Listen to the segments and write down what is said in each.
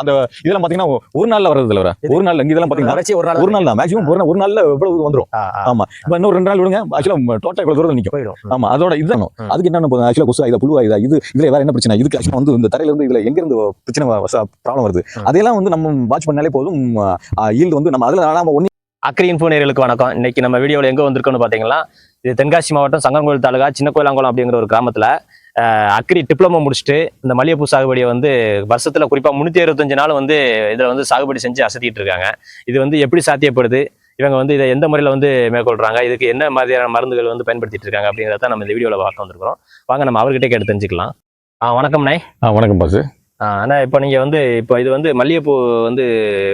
அந்த இதெல்லாம் பாத்தீங்கன்னா ஒரு நாள்ல வர்றது இல்ல ஒரு நாள் இதெல்லாம் பாத்தீங்கன்னா ஒரு நாள் ஒரு நாள் தான் மேக்ஸிமம் ஒரு ஒரு நாள்ல வந்துரும்? ஆ, ஆ, ஆமா. இப்ப இன்னும் ரெண்டு நாள் விடுங்க. ஆக்சுவலா டோட்டல் இவ்வளவு தூரம் நிக்கும்? போயிடும். ம். ஆமா அதோட இதுதான். அதுக்கு என்ன போதும்? ஆக்சுவலா கொசு இதா புழுவா இதா இது இதுல வேற என்ன பிரச்சனை? இதுக்கு ஆக்சுவலா வந்து இந்த தரையில இருந்து இதுல எங்க இருந்து பிரச்சனை ப்ராப்ளம் வருது? ம். அதையெல்லாம் வந்து நம்ம வாட்ச் பண்ணாலே போதும். ஈல்டு வந்து நம்ம அதுல நாம ஒண்ணு அக்ரி இன்ஃபோ நேயர்களுக்கு வணக்கம். இன்னைக்கு நம்ம வீடியோவில் எங்கே வந்திருக்கோம்னு பார்த்தீங்கன்னா இது தென்காசி மாவட்டம் சங்கங்கோயில் தாலுகா சின்ன கோயிலாங்குளம் அப்படிங்கிற ஒரு கிராமத்தில் அக்ரி டிப்ளமோ முடிச்சுட்டு இந்த மல்லிகைப்பூ சாகுபடியை வந்து வருஷத்தில் குறிப்பாக முந்நூற்றி அறுபத்தஞ்சு நாள் வந்து இதில் வந்து சாகுபடி செஞ்சு அசத்திட்டு இருக்காங்க. இது வந்து எப்படி சாத்தியப்படுது? இவங்க வந்து இதை எந்த முறையில் வந்து மேற்கொள்றாங்க? இதுக்கு என்ன மாதிரியான மருந்துகள் வந்து பயன்படுத்திட்டு இருக்காங்க அப்படிங்கிறத நம்ம இந்த வீடியோவில் பார்க்க வந்திருக்கிறோம். வாங்க நம்ம அவர்கிட்ட கேட்டு தெரிஞ்சுக்கலாம். ஆ வணக்கம்ண்ணே வணக்கம் பாசு. ஆ, அண்ணா இப்போ நீங்கள் வந்து இப்போ இது வந்து மல்லிகைப்பூ வந்து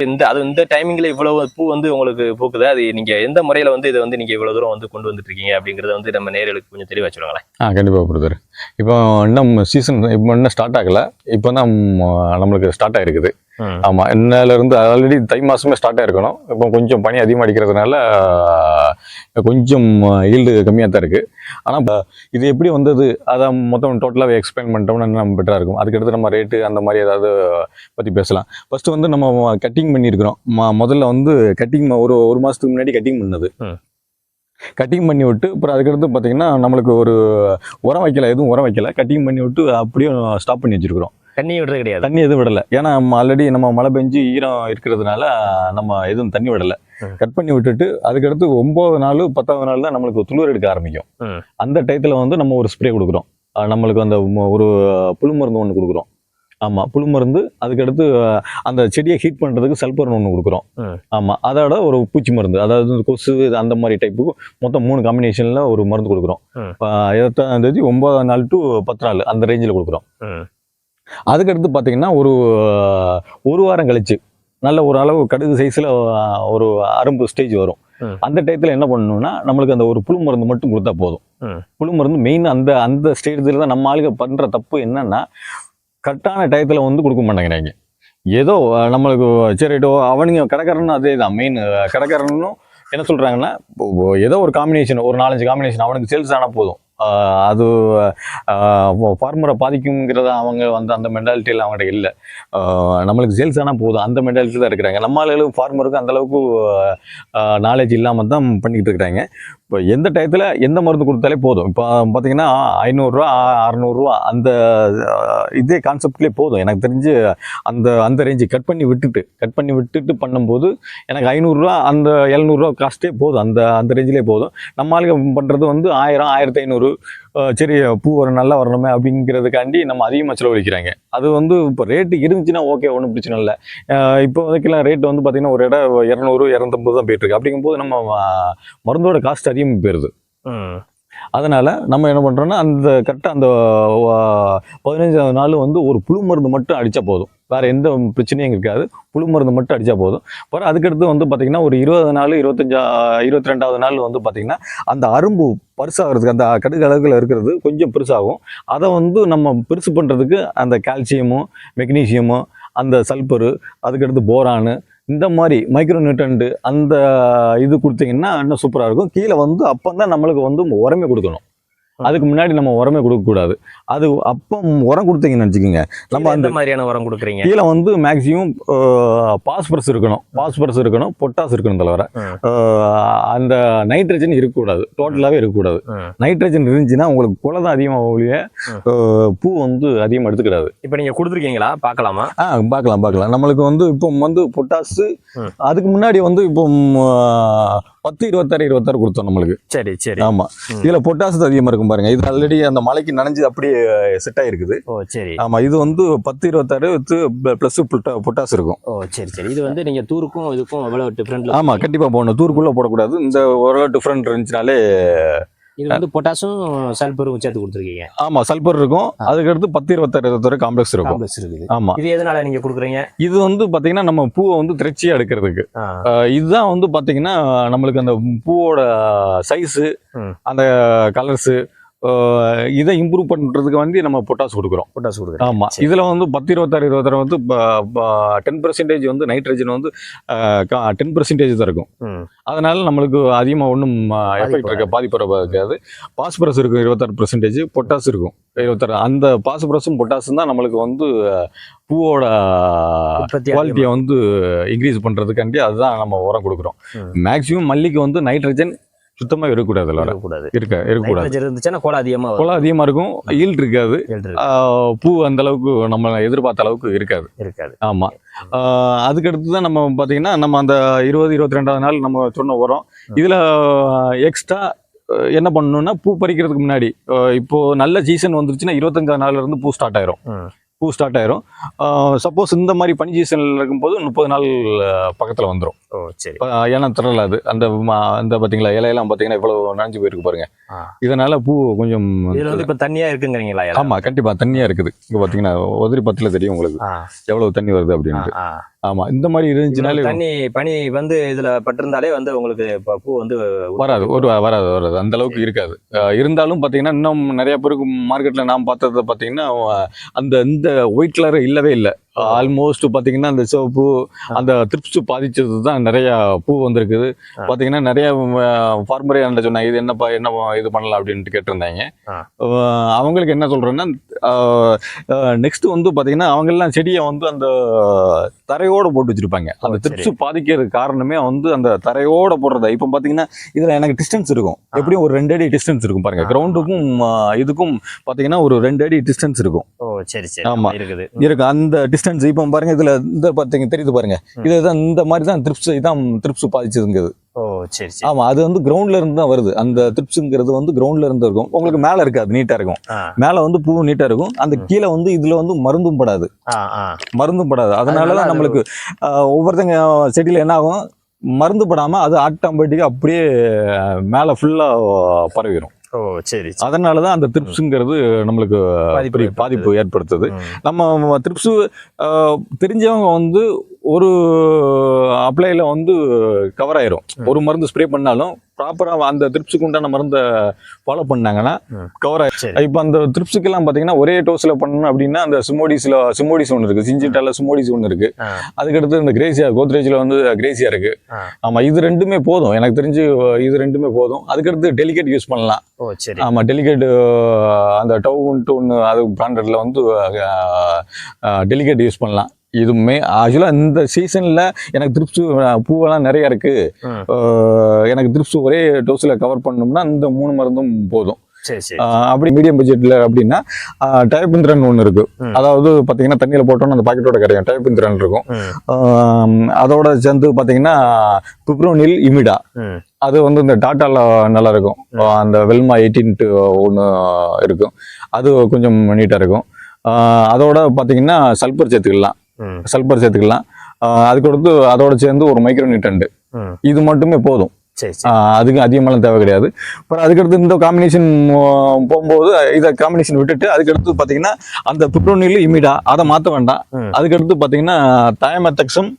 இந்த அது இந்த டைமிங்கில் இவ்வளவு பூ வந்து உங்களுக்கு பூக்குது? அது நீங்கள் எந்த முறையில் வந்து இதை வந்து நீங்கள் இவ்வளோ தூரம் வந்து கொண்டு வந்துட்டு இருக்கீங்க அப்படிங்கிறத வந்து நம்ம நேர்களுக்கு கொஞ்சம் தெளிவாக சொல்லுங்களேன். ஆ கண்டிப்பாக பிரதர். இப்போ இன்னும் சீசன் இப்போ இன்னும் ஸ்டார்ட் ஆகல. இப்போ தான் நம்மளுக்கு ஸ்டார்ட் ஆயிருக்குது. ம். ஆமாம் இன்னிலேருந்து ஆல்ரெடி தை மாதமே ஸ்டார்ட் ஆயிருக்கணும். இப்போ கொஞ்சம் பனி அதிகமாக அடிக்கிறதுனால கொஞ்சம் ஈல்டு கம்மியாக தான் இருக்குது ஆனால் இது எப்படி வந்தது? அதை மொத்தம் டோட்டலாகவே எக்ஸ்பிளைன் பண்ணிட்டோம்னா நம்ம பெட்டராக இருக்கும். அதுக்கடுத்து நம்ம ரேட்டு அந்த மாதிரி ஏதாவது பற்றி பேசலாம். ஃபர்ஸ்ட் வந்து நம்ம கட்டிங் பண்ணியிருக்கிறோம். ம- முதல்ல வந்து கட்டிங் ஒரு ஒரு மாதத்துக்கு முன்னாடி கட்டிங் பண்ணது. கட்டிங் பண்ணி விட்டு அப்புறம் அதுக்கடுத்து பார்த்தீங்கன்னா நம்மளுக்கு ஒரு உரம் வைக்கல எதுவும் உரம் வைக்கல. கட்டிங் பண்ணி விட்டு அப்படியே ஸ்டாப் பண்ணி வச்சிருக்கிறோம். தண்ணி விடுறது கிடையாது. தண்ணி எதுவும் விடல. ஏன்னா ஆல்ரெடி நம்ம மழை பெஞ்சு ஈரம் இருக்கிறதுனால நம்ம எதுவும் தண்ணி விடல. கட் பண்ணி விட்டுட்டு அதுக்கடுத்து ஒன்பது நாள் பத்தாவது நாள் தான் நம்மளுக்கு துளிர் எடுக்க ஆரம்பிக்கும். அந்த டயத்தில் வந்து நம்ம ஒரு ஸ்ப்ரே கொடுக்குறோம். நம்மளுக்கு அந்த ஒரு புழு மருந்து ஒன்று கொடுக்குறோம். ஆமாம் புழு மருந்து அதுக்கடுத்து அந்த செடியை ஹீட் பண்ணுறதுக்கு சல்பர்னு ஒன்று கொடுக்குறோம். ஆமாம் அதோட ஒரு பூச்சி மருந்து அதாவது கொசு அந்த மாதிரி டைப்புக்கு மொத்தம் மூணு காம்பினேஷனில் ஒரு மருந்து கொடுக்குறோம். இருபத்தாம் தேதி ஒன்பதாம் நாள் டு பத்து நாள் அந்த ரேஞ்சில் கொடுக்குறோம். அதுக்கடுத்து பார்த்தீங்கன்னா ஒரு ஒரு வாரம் கழிச்சு நல்ல ஒரு அளவு கடுகு சைஸில் ஒரு அரும்பு ஸ்டேஜ் வரும். அந்த டயத்தில் என்ன பண்ணணும்னா நம்மளுக்கு அந்த ஒரு புழு மருந்து மட்டும் கொடுத்தா போதும். புழு மருந்து மெயின் அந்த அந்த ஸ்டேஜில் தான் நம்ம ஆளுங்க பண்ணுற தப்பு என்னன்னா கரெக்டான டயத்தில் வந்து கொடுக்க மாட்டேங்கிறாங்க. ஏதோ நம்மளுக்கு சரிட்டோ அவனுங்க கடைக்காரனும் அதே தான் மெயின் கடைக்காரனும் என்ன சொல்கிறாங்கன்னா ஏதோ ஒரு காம்பினேஷன் ஒரு நாலஞ்சு காம்பினேஷன் அவனுக்கு சேல்ஸ் ஆனால் போதும். அது ஃபார்மரை பாதிக்குங்கிறத அவங்க வந்து அந்த மென்டாலிட்டியில் அவங்ககிட்ட இல்லை. நம்மளுக்கு சேல்ஸ் ஆனால் போதும். அந்த மென்டாலிட்டி தான் இருக்கிறாங்க. நம்ம ஆளுகளும் ஃபார்மருக்கு அந்தளவுக்கு நாலேஜ் இல்லாமல் தான் பண்ணிக்கிட்டு இருக்கிறாங்க. இப்போ எந்த டயத்தில் எந்த மருந்து கொடுத்தாலே போதும். இப்போ பார்த்தீங்கன்னா ஐநூறுரூவா அறநூறுரூவா அந்த இதே கான்செப்ட்லேயே போதும். எனக்கு தெரிஞ்சு அந்த அந்த ரேஞ்சு கட் பண்ணி விட்டுட்டு கட் பண்ணி விட்டுட்டு பண்ணும்போது எனக்கு ஐநூறுரூவா அந்த எழுநூறுவா காஸ்ட்டே போதும். அந்த அந்த ரேஞ்சிலே போதும். நம்ம ஆளுங்க பண்ணுறது வந்து ஆயிரம் ஆயிரத்தி ஐநூறு சரி பூ ஒரு நல்லா வரணுமே அப்படிங்கிறதுக்காண்டி நம்ம அதிகமாக செலவழிக்கிறாங்க. அது வந்து இப்போ ரேட்டு இருந்துச்சுன்னா ஓகே ஒன்றும் பிரச்சனை இல்லை. இப்போ வரைக்கும் ரேட் வந்து பார்த்திங்கன்னா ஒரு இடம் இரநூறு இரநூத்தம்பது தான் போயிட்டு இருக்கு. அப்படிங்கும்போது நம்ம மருந்தோட காஸ்ட் அதிகமாக போயிருது. அதனால் நம்ம என்ன பண்ணுறோன்னா அந்த கரெக்டாக அந்த பதினஞ்சாவது நாள் வந்து ஒரு புழு மருந்து மட்டும் அடித்தா போதும். வேறு எந்த பிரச்சனையும் இருக்காது. புழு மருந்து மட்டும் அடித்தா போதும். அப்புறம் அதுக்கடுத்து வந்து பார்த்தீங்கன்னா ஒரு இருபது நாள் இருபத்தஞ்சா இருபத்தி ரெண்டாவது நாள் வந்து பார்த்தீங்கன்னா அந்த அரும்பு பருசாகிறதுக்கு அந்த கடுகு அளவுகள் இருக்கிறது கொஞ்சம் பெருசாகும். அதை வந்து நம்ம பெருசு பண்ணுறதுக்கு அந்த கால்சியமும் மெக்னீசியமும் அந்த சல்பரு அதுக்கடுத்து போரானு இந்த மாதிரி மைக்ரோ நியூட்ரண்ட் அந்த இது கொடுத்தீங்கன்னா இன்னும் சூப்பராக இருக்கும். கீழே வந்து அப்போ தான் நம்மளுக்கு வந்து உரமே கொடுக்கணும். அதுக்கு முன்னாடி நம்ம உரமே கொடுக்கக்கூடாது அது அப்போ உரம் கொடுத்தீங்கன்னு வச்சுக்கோங்க நம்ம அந்த மாதிரியான உரம் கொடுக்குறீங்க? கீழே வந்து மேக்ஸிமம் பாஸ்பரஸ் இருக்கணும். பாஸ்பரஸ் இருக்கணும் பொட்டாஸ் இருக்கணும் தவிர. அந்த நைட்ரஜன் இருக்கக்கூடாது. டோட்டலாகவே இருக்கக்கூடாது. நைட்ரஜன் இருந்துச்சுன்னா உங்களுக்கு குலை தான் அதிகமாக ஒழிய பூ வந்து அதிகமாக எடுத்துக்கிடாது. இப்போ நீங்கள் கொடுத்துருக்கீங்களா? பார்க்கலாமா? ஆ பார்க்கலாம் பார்க்கலாம். நம்மளுக்கு வந்து இப்போ வந்து பொட்டாசு ம். அதுக்கு முன்னாடி வந்து இப்போ பத்து இருபத்தாறு இருபத்தாறு கொடுத்தோம் நம்மளுக்கு. சரி சரி. ஆமா. இதுல பொட்டாசு அதிகமா இருக்கும் பாருங்க. இது ஆல்ரெடி அந்த மலைக்கு நனைஞ்சு அப்படியே செட் ஆயிருக்குது. ஓ சரி. ஆமா இது வந்து பத்து இருபத்தாறு பிளஸ் பொட்டாசு இருக்கும். ஓ சரி சரி. இது வந்து நீங்கள் தூருக்கும் இதுக்கும் எவ்வளோ டிஃப்ரெண்ட் ஆமா கண்டிப்பா போடணும். தூருக்குள்ள போடக்கூடாது. இந்த ஓரளவு டிஃப்ரெண்ட் இருந்துச்சுனாலே இது வந்து பொட்டாசும் சல்பரும் சேர்த்து கொடுத்துருக்கீங்க. ஆமா சல்பர் இருக்கும். அதுக்கடுத்து பத்து இருபத்தாறு இருபத்தாறு காம்ப்ளெக்ஸ் இருக்கும். காம்ப்ளெக்ஸ் இருக்குது. ஆமா. இது எதனால நீங்க கொடுக்குறீங்க? இது வந்து பாத்தீங்கன்னா நம்ம பூவை வந்து திரட்சியா எடுக்கிறதுக்கு. இதுதான் வந்து பாத்தீங்கன்னா நம்மளுக்கு அந்த பூவோட சைஸு. அந்த கலர்ஸு இதை இம்ப்ரூவ் பண்றதுக்கு வந்து நம்ம பொட்டாஸ் கொடுக்குறோம். பொட்டாஸ் கொடுக்குறேன் ஆமா. சரி. இதுல வந்து பத்து இருபத்தாறு இருபத்தாறு வந்து டென் பர்சன்டேஜ் வந்து நைட்ரஜன் வந்து டென் பர்சன்டேஜ் தான் இருக்கும். அதனால நம்மளுக்கு அதிகமாக ஒன்றும் எஃபெக்ட் இருக்க பாதிப்பு இருக்காது பாஸ்பரஸ் இருக்கும் இருபத்தாறு பர்சன்டேஜ் பொட்டாஸ் இருக்கும் இருபத்தாறு. அந்த பாஸ்பரஸும் பொட்டாஸும் தான் நம்மளுக்கு வந்து பூவோட குவாலிட்டியை வந்து இன்க்ரீஸ் பண்ணுறதுக்காண்டி அதுதான் நம்ம உரம் கொடுக்குறோம். மேக்ஸிமம் மல்லிக்கு வந்து நைட்ரஜன் சுத்தமாக இருக்கக்கூடாது இருக்கக்கூடாது. இருக்க இருக்கக்கூடாது. இருந்துச்சுன்னா கோலம் அதிகமா வரும். குளம் அதிகமாக இருக்கும். ஈல்ட் இருக்காது. பூ அந்த அளவுக்கு நம்ம எதிர்பார்த்த அளவுக்கு இருக்காது. இருக்காது. ஆமாம் அதுக்கடுத்து தான் நம்ம பார்த்தீங்கன்னா நம்ம அந்த இருபது இருபத்தி ரெண்டாவது நாள் நம்ம சொன்ன உரம். இதில் எக்ஸ்ட்ரா என்ன பண்ணணும்னா பூ பறிக்கிறதுக்கு முன்னாடி இப்போ நல்ல சீசன் வந்துருச்சுன்னா இருபத்தஞ்சாவது நாள்ல இருந்து பூ ஸ்டார்ட் ஆயிரும். பூ ஸ்டார்ட் ஆயிரும். சப்போஸ் இந்த மாதிரி பனி சீசனில் இருக்கும்போது முப்பது நாள் பக்கத்தில் வந்துடும் ஓ சரி. ஏன்னா திரள அது. அந்த அந்த பார்த்தீங்களா இலையெல்லாம் பார்த்தீங்கன்னா இவ்வளோ நனைஞ்சு போயிருக்கு பாருங்க. இதனால பூ கொஞ்சம் இதுல வந்து இப்ப தண்ணியா இருக்குங்கிறீங்களா இலை? ஆமா கண்டிப்பா. தண்ணியா இருக்குது. இங்க பாத்தீங்கன்னா உதிரி பத்துல தெரியும் உங்களுக்கு. எவ்வளவு தண்ணி வருது அப்படின்ட்டு. ஆமா இந்த மாதிரி இருந்துச்சுனாலே தண்ணி பனி வந்து இதுல பட்டிருந்தாலே வந்து உங்களுக்கு பூ வந்து வராது ஒரு வராது வராது. அந்த அளவுக்கு இருக்காது. இருந்தாலும் பாத்தீங்கன்னா இன்னும் நிறைய பேருக்கு மார்க்கெட்ல நாம் பார்த்ததை பாத்தீங்கன்னா அந்த இந்த ஒயிட் கலர் இல்லவே இல்லை. ஆல்மோஸ்ட் பாத்தீங்கன்னா அந்த சிவப்பு அந்த திருப்ஸ் பாதிச்சது தான் நிறைய பூ வந்திருக்குது. ஆ. பாத்தீங்கன்னா நிறைய ஃபார்மரே என்ன சொன்னாங்க இது என்னப்பா என்ன இது பண்ணலாம் அப்படின்ட்டு கேட்டிருந்தாங்க. அவங்களுக்கு என்ன சொல்றேன்னா நெக்ஸ்ட் வந்து பாத்தீங்கன்னா அவங்க எல்லாம் செடியை வந்து அந்த தரையோட போட்டு வச்சிருப்பாங்க. அந்த. திருப்ஸ் பாதிக்கிறதுக்கு காரணமே வந்து அந்த தரையோட போடுறத. இப்போ பாத்தீங்கன்னா இதுல எனக்கு டிஸ்டன்ஸ் இருக்கும். எப்படியும் ஒரு ரெண்டு அடி டிஸ்டன்ஸ் இருக்கும் பாருங்க. கிரவுண்டுக்கும் இதுக்கும் பாத்தீங்கன்னா ஒரு ரெண்டு அடி டிஸ்டன்ஸ் இருக்கும். ஓ சரி சரி. ஆமா. இருக்குது. இருக்கு. அந்த டிஸ்டன்ஸ் இப்போ பாருங்க இதுல இந்த பாத்தீங்க தெரியுது பாருங்க. ம். இதுதான் இந்த மாதிரி தான் த்ரிப்ஸ் இதான் த்ரிப்ஸ் பாதிச்சதுங்கிறது. ஓ சரி ஆமா அது வந்து கிரவுண்ட்ல இருந்து தான் வருது. அந்த த்ரிப்ஸுங்கிறது வந்து கிரவுண்ட்ல இருந்து இருக்கும். உங்களுக்கு மேல இருக்காது நீட்டா இருக்கும். மேல வந்து பூ நீட்டா இருக்கும். அந்த. கீழே வந்து இதுல வந்து மருந்தும் படாது. மருந்தும் படாது. அதனால அதனால தான் அது- நம்மளுக்கு ஒவ்வொருத்தங்க செடியில என்ன ஆகும்? மருந்து படாம அது ஆட்டோமேட்டிக்கா அப்படியே மேல ஃபுல்லா பரவிடும் ஓ சரி. அதனால தான் அந்த த்ரிப்ஸுங்கிறது நம்மளுக்கு பாதிப்பு ஏற்படுத்துது. பாதிப்பு ஏற்படுத்துது ம். நம்ம த்ரிப்ஸு தெரிஞ்சவங்க வந்து ஒரு அப்ளைல வந்து கவர் ஆயிரும். ஒரு மருந்து ஸ்ப்ரே பண்ணாலும் ப்ராப்பராக அந்த த்ரிப்ஸுக்கு உண்டான மருந்தை ஃபாலோ பண்ணாங்கன்னா. கவர் ஆயிரும். சரி. இப்போ அந்த த்ரிப்ஸுக்கெல்லாம் பார்த்தீங்கன்னா ஒரே டோஸில் பண்ணணும் அப்படின்னா அந்த சுமோடிஸில் சுமோடிஸ் ஒன்று இருக்குது சிஞ்சிட்டால சுமோடிஸ் ஒன்று இருக்குது அதுக்கடுத்து இந்த கிரேசியா கோத்ரேஜில் வந்து கிரேசியா இருக்குது. ஆமாம் இது ரெண்டுமே போதும். எனக்கு தெரிஞ்சு இது ரெண்டுமே போதும். அதுக்கடுத்து டெலிகேட் யூஸ் பண்ணலாம். சரி. ஆமா டெலிகேட் அந்த டவுன்ட்டு ஒன்று அது பிராண்டட்ல வந்து டெலிகேட் யூஸ் பண்ணலாம். இதுவுமே ஆக்சுவலாக இந்த சீசனில் எனக்கு திருப்ஸ் பூவெல்லாம் நிறைய இருக்கு. ம். அஹ், எனக்கு திருப்ஸ் ஒரே டோஸில் கவர் பண்ணோம்னா இந்த மூணு மருந்தும் போதும். அப்படி மீடியம் பட்ஜெட்டில் அப்படின்னா டயபிந்திரன் ஒன்று இருக்கு. அதாவது பார்த்தீங்கன்னா தண்ணியில் போட்டோம்னா அந்த பாக்கெட்டோட கிடைக்கும் டயபிந்திரன் இருக்கும். அதோட சேர்ந்து பார்த்தீங்கன்னா பிப்ரோனில் இமிடா. அது வந்து இந்த டாட்டால நல்லா இருக்கும். அந்த வெல்மா எயிட்டின்ட்டு ஒன்று இருக்கும். அது கொஞ்சம் நீட்டாக இருக்கும். அதோட பார்த்தீங்கன்னா சல்பர் சேர்த்துக்கலாம். சல்பர் சேர்த்துக்கலாம். அதுக்கு அடுத்து அதோட சேர்ந்து ஒரு மைக்ரோ நியூட்ரண்ட் ம். இது மட்டுமே போதும். அதுக்கு அதிகமாலாம் தேவை கிடையாது. அப்புறம் அதுக்கடுத்து இந்த காம்பினேஷன் போகும்போது இதை காம்பினேஷன் விட்டுட்டு அதுக்கடுத்து பார்த்தீங்கன்னா அந்த பிப்ரோனில் இமிடா அதை மாற்ற வேண்டாம். அதுக்கடுத்து பார்த்தீங்கன்னா தயமத்தக்ஸம்.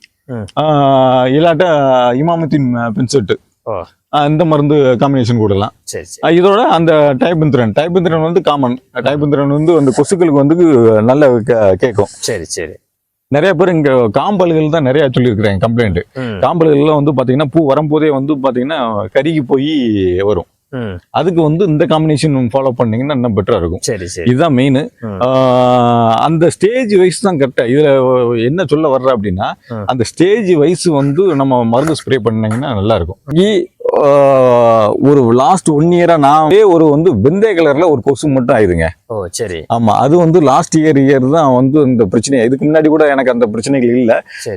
இல்லாட்ட இமாமத்தின் பின்செட்டு இந்த மருந்து காம்பினேஷன் கூடலாம். இதோட அந்த டைபிந்திரன் டைபிந்திரன் வந்து காமன் டைபிந்திரன் வந்து அந்த கொசுக்களுக்கு வந்து நல்ல கேட்கும். சரி சரி. நிறைய பேர் இங்க காம்பல்கள் தான் நிறைய சொல்லியிருக்கிறாங்க கம்ப்ளைண்ட் ம், காம்பல்கள்லாம் வந்து பாத்தீங்கன்னா பூ வரும்போதே வந்து பாத்தீங்கன்னா கருகி போய் வரும். அதுக்கு வந்து இந்த காம்பினேஷன் ஃபாலோ பண்ணீங்கன்னா இன்னும் பெட்டரா இருக்கும். சரி சரி. இதுதான் மெயின். அந்த ஸ்டேஜ் வைஸ் தான் கரெக்டா இதுல என்ன சொல்ல வர்ற அப்படின்னா. அந்த ஸ்டேஜ் வைஸ் வந்து நம்ம மருந்து ஸ்ப்ரே பண்ணீங்கன்னா நல்லா இருக்கும். ஒரு லாஸ்ட் ஒன் இயரா நான் ஒரே வந்து வெந்தய கலர்ல ஒரு கொசு மட்டும் ஆயுதுங்க ஓ சரி. ஆமா அது வந்து லாஸ்ட் இயர் இயர் தான் வந்து இந்த பிரச்சனை இதுக்கு முன்னாடி கூட எனக்கு அந்த பிரச்சனைகள் இல்ல.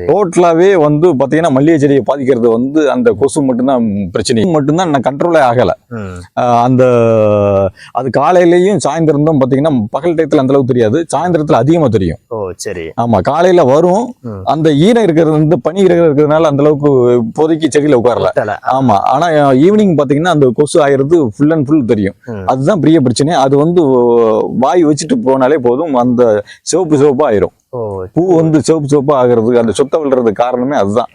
டோட்டலாவே வந்து பாத்தீங்கன்னா மல்லிகை செடியை பாதிக்கிறது வந்து அந்த கொசு மட்டும்தான் பிரச்சனை. மட்டும்தான் நான் கண்ட்ரோலே ஆகல. அந்த அது காலையிலயும் சாயந்தரம் பாத்தீங்கன்னா பகல் டயத்துல அந்த அளவுக்கு தெரியாது. சாயந்தரத்துல அதிகமா தெரியும். ஓ சரி. ஆமா காலையில வரும். அந்த ஈரம் இருக்கிறது வந்து பனி இருக்கிறதுனால அந்த அளவுக்கு இப்போதைக்கு செடியில உட்காரல. ஆமா ஆனா ஈவினிங் பாத்தீங்கன்னா அந்த கொசு ஆயிறது ஃபுல் அண்ட் ஃபுல் தெரியும். அதுதான் பெரிய பிரச்சனை. அது வந்து வாய் வச்சுட்டு போனாலே போதும். அந்த சிவப்பு சிவப்பா ஆயிரும். பூ வந்து சிவப்பு சிவப்பா ஆகிறதுக்கு அந்த சொத்த விழுறதுக்கு காரணமே அதுதான்.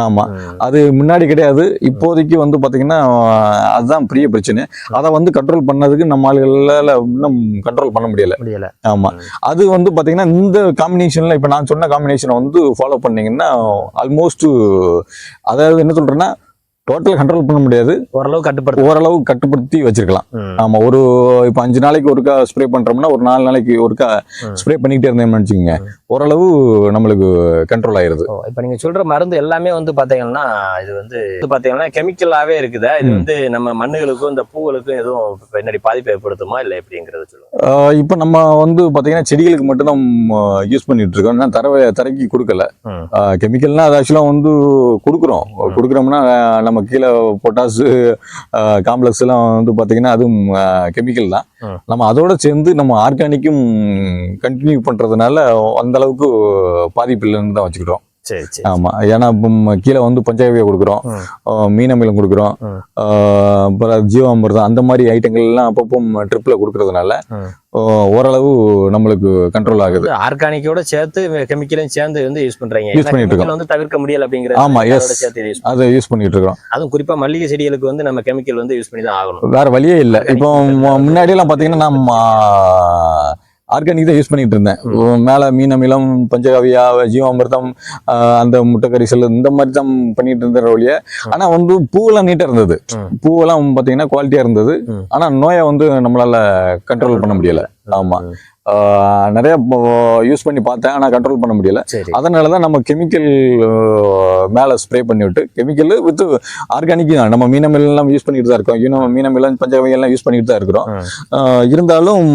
ஆமா. அது முன்னாடி கிடையாது. இப்போதைக்கு வந்து பாத்தீங்கன்னா அதுதான் பெரிய பிரச்சனை. அதை வந்து கண்ட்ரோல் பண்ணதுக்கு நம்ம ஆளுகளால இன்னும் கண்ட்ரோல் பண்ண முடியல. ஆமா. அது வந்து பாத்தீங்கன்னா இந்த காம்பினேஷன்ல இப்ப நான் சொன்ன காம்பினேஷனை வந்து ஃபாலோ பண்ணீங்கன்னா ஆல்மோஸ்ட் அதாவது என்ன சொல்றேன்னா டோட்டல் கண்ட்ரோல் பண்ண முடியாது ஓரளவு கட்டுப்படுத்த ஓரளவு கட்டுப்படுத்தி வச்சிருக்கலாம். ஆமா ஒரு இப்போ அஞ்சு நாளைக்கு ஒருக்கா ஸ்ப்ரே பண்றோம்னா ஒரு நாலு நாளைக்கு ஒருக்கா. ஸ்ப்ரே பண்ணிக்கிட்டே இருந்தேன்னு வச்சுக்கோங்க ஓரளவு நம்மளுக்கு கண்ட்ரோல் ஆயிருது. இப்ப நீங்க சொல்ற மருந்து எல்லாமே வந்து பாத்தீங்கன்னா இது வந்து பாத்தீங்கன்னா கெமிக்கலாவே இருக்குதா? இது. வந்து நம்ம மண்ணுகளுக்கும் இந்த பூவுகளுக்கும் எதுவும் பின்னாடி பாதிப்பு ஏற்படுத்துமா இல்ல எப்படிங்கறத சொல்லுங்க. இப்போ நம்ம வந்து பாத்தீங்கன்னா செடிகளுக்கு மட்டும்தான் யூஸ் பண்ணிட்டு இருக்கோம். இன்னும் தர தரைக்கு கொடுக்கல. கெமிக்கல்னா அது ஆக்சுவலாக வந்து கொடுக்குறோம். கொடுக்குறோம்னா நம்ம கீழே பொட்டாசு காம்ப்ளெக்ஸ் எல்லாம் வந்து பாத்தீங்கன்னா அதுவும் கெமிக்கல் தான். நம்ம அதோட சேர்ந்து நம்ம ஆர்கானிக்கும் கண்டினியூ பண்றதுனால அந்த அளவுக்கு பாதிப்பு இல்லைன்னு தான் வச்சுக்கிட்டோம். சரி சரி ஆமா. ஏன்னா கீழே வந்து பஞ்சாயவியை கொடுக்குறோம். மீனமிலம் கொடுக்குறோம். அப்புறம் ஜீவாமிர்தம் அந்த மாதிரி ஐட்டங்கள் எல்லாம் அப்பப்போ ட்ரிப்ல கொடுக்கறதுனால ஓரளவு நம்மளுக்கு கண்ட்ரோல் ஆகுது. ஆர்கானிக்கோட சேர்த்து கெமிக்கலையும் சேர்ந்து வந்து யூஸ் பண்றீங்க. Use பண்ணிட்டு இருக்கோம். வந்து தவிர்க்க முடியல அப்படிங்கறது ஆமா, யூஸ் அதை யூஸ் பண்ணிட்டு இருக்கோம் அதுவும் குறிப்பா மல்லிகை செடிகளுக்கு வந்து நம்ம கெமிக்கல் வந்து யூஸ் பண்ணி தான் ஆகணும். வேற வழியே இல்லை. இப்போ முன்னாடி எல்லாம் பாத்தீங்கன்னா நம்ம ஆர்கானிக் தான் யூஸ் பண்ணிட்டு இருந்தேன். மேல மீன் அமிலம் பஞ்சகாவியா ஜீவாமிர்தம் ஆஹ் அந்த முட்டைக்கரிசல் இந்த மாதிரி தான் பண்ணிட்டு இருந்த ஒழிய ஆனா வந்து பூவெல்லாம் நீட்டா இருந்தது. பூவெல்லாம் பாத்தீங்கன்னா குவாலிட்டியா இருந்தது. ம். ஆனா நோயை வந்து நம்மளால கண்ட்ரோல் பண்ண முடியல. ஆமா. ம். ஆஹ் நிறைய யூஸ் பண்ணி பார்த்தேன் ஆனா கண்ட்ரோல் பண்ண முடியல. அதனால தான் நம்ம கெமிக்கல் மேலே ஸ்ப்ரே பண்ணி விட்டு கெமிக்கல் வித் ஆர்கானிக் தான். நம்ம மீனமில்லாம் யூஸ் பண்ணிட்டு தான் இருக்கோம். யூனோ மீனமில்லாம் பஞ்சகவி எல்லாம் யூஸ் பண்ணிட்டு தான் இருக்கிறோம். இருந்தாலும்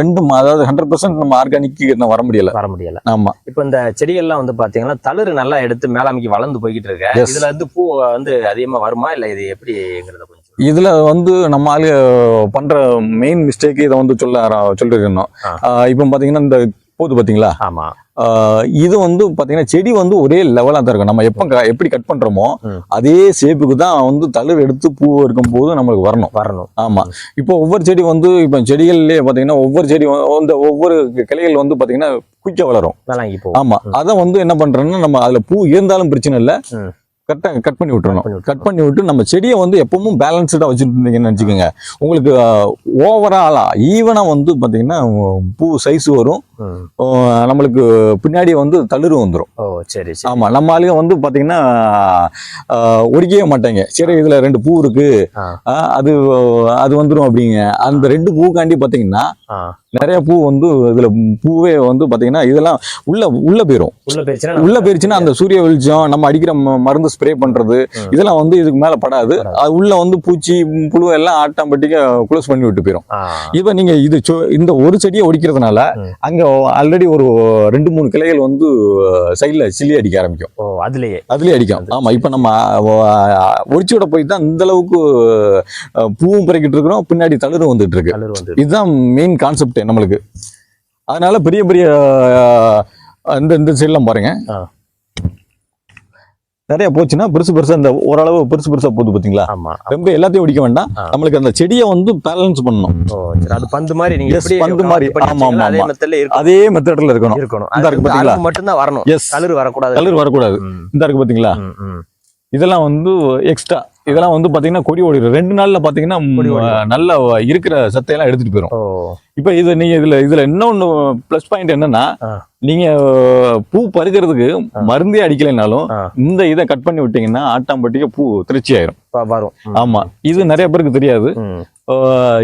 ரெண்டும் அதாவது ஹண்ட்ரட் பர்சன்ட் நம்ம ஆர்கானிக் இன்னும் வர முடியல. வர முடியல. ஆமா. இப்ப இந்த செடிகள்லாம் வந்து பாத்தீங்கன்னா தளிர் நல்லா எடுத்து மேலாமைக்கு வளர்ந்து போய்கிட்டு இருக்கு. இதுல இருந்து பூ வந்து அதிகமா வருமா? இல்ல இது எப்படிங்கிறத. இதுல வந்து நம்ம ஆளு பண்ற மெயின் மிஸ்டேக் இதை வந்து சொல்ல சொல்லிருக்கணும் ஆ. இப்போ பாத்தீங்கன்னா இந்த போது பாத்தீங்களா? ஆமா. இது வந்து பாத்தீங்கன்னா செடி வந்து ஒரே லெவலா தான் இருக்கும். நம்ம எப்ப எப்படி கட் பண்றோமோ. அதே ஷேப்புக்கு தான் வந்து தளிர் எடுத்து பூ இருக்கும் போது நம்மளுக்கு வரணும். வரணும். ஆமா. இப்போ ஒவ்வொரு செடி வந்து இப்போ செடிகள்லயே பாத்தீங்கன்னா ஒவ்வொரு செடி வந்து- ஒவ்வொரு கிளைகள் வந்து பாத்தீங்கன்னா குயிக்கா வளரும். ஆமா. அதை வந்து என்ன பண்றோம்னா நம்ம அதுல பூ இருந்தாலும் பிரச்சனை இல்ல. ம். கரெக்டா கட் பண்ணி விட்டுறணும். கட் பண்ணி விட்டு நம்ம செடியை வந்து எப்பவும் பேலன்ஸ்டா வச்சுட்டு இருந்தீங்கன்னு வச்சுக்கோங்க உங்களுக்கு ஓவராலா ஈவனா வந்து பாத்தீங்கன்னா பூ சைஸ் வரும் நம்மளுக்கு பின்னாடி வந்து தளிர் வந்துடும் ஓ சரி சரி ஆமா நம்ம ஆளுங்க வந்து பாத்தீங்கன்னா ஒடிக்கவே மாட்டாங்க சரி இதுல ரெண்டு பூ இருக்கு அது அது வந்துடும் அப்படிங்க அந்த ரெண்டு பூக்காண்டி பாத்தீங்கன்னா. நிறைய பூ வந்து இதுல பூவே வந்து பாத்தீங்கன்னா இதெல்லாம் உள்ள உள்ள போயிரும் உள்ள போயிருச்சுன்னா அந்த சூரிய வெளிச்சம் நம்ம அடிக்கிற மருந்து ஸ்ப்ரே பண்றது. இதெல்லாம் வந்து இதுக்கு மேல படாது. அது உள்ள வந்து பூச்சி புழு எல்லாம் ஆட்டோமேட்டிக்கா க்ளோஸ் பண்ணி விட்டு போயிரும். இப்ப நீங்க இது இந்த ஒரு செடியை ஒடிக்கிறதுனால. அங்க ஆல்ரெடி ஒரு ரெண்டு மூணு கிளைகள் வந்து சைட்ல சில்லி அடிக்க ஆரம்பிக்கும். ஓ அதுலயே. அதுலயே அடிக்கும். ஆமா இப்ப நம்ம ஒடிச்சு விட போய் தான் இந்த அளவுக்கு பூவும் பிறக்கிட்டு இருக்கிறோம். பின்னாடி தளிரும் வந்துட்டு இருக்கு. இதுதான் மெயின் கான்செப்ட் நம்மளுக்கு. அதனால பெரிய பெரிய அஹ், இந்த இந்த சைட்லாம் பாருங்க. நிறைய போச்சுன்னா பெருசு பெருசா இந்த ஓரளவு பெருசு பெருசா போகுது பாத்தீங்களா? ஆமா. ரொம்ப எல்லாத்தையும் ஒடிக்க வேண்டாம். நம்மளுக்கு அந்த செடியை வந்து பேலன்ஸ் பண்ணணும். அது பந்து மாதிரி நீங்க பந்து மாதிரி. ஆமா, ஆமா, அதே. மெத்தட்ல அதே மெத்தட்ல இருக்கணும். இருக்கணும். இந்த இருக்கு பாத்தீங்களா? மட்டும்தான் வரணும். எஸ் தளிர் வரக்கூடாது. கலர் வரக்கூடாது. இந்த இருக்கு பாத்தீங்களா. இதெல்லாம் வந்து எக்ஸ்ட்ரா இதெல்லாம் வந்து பாத்தீங்கன்னா கொடி ஓடிடும் ரெண்டு நாள்ல. ம், நல்ல இருக்கிற சத்தையெல்லாம் எடுத்துட்டு போயிடும் இப்போ இது நீங்க இதுல இதுல இன்னொன்னு ப்ளஸ் பாயிண்ட் என்னன்னா ஆ. நீங்க பூ பறிக்கிறதுக்கு மருந்தே அடிக்கலைனாலும். இந்த இதை கட் பண்ணி விட்டீங்கன்னா ஆட்டாம்பட்டிக்கு பூ திருச்சி ஆயிரும் வரும். ஆமா. இது நிறைய பேருக்கு தெரியாது.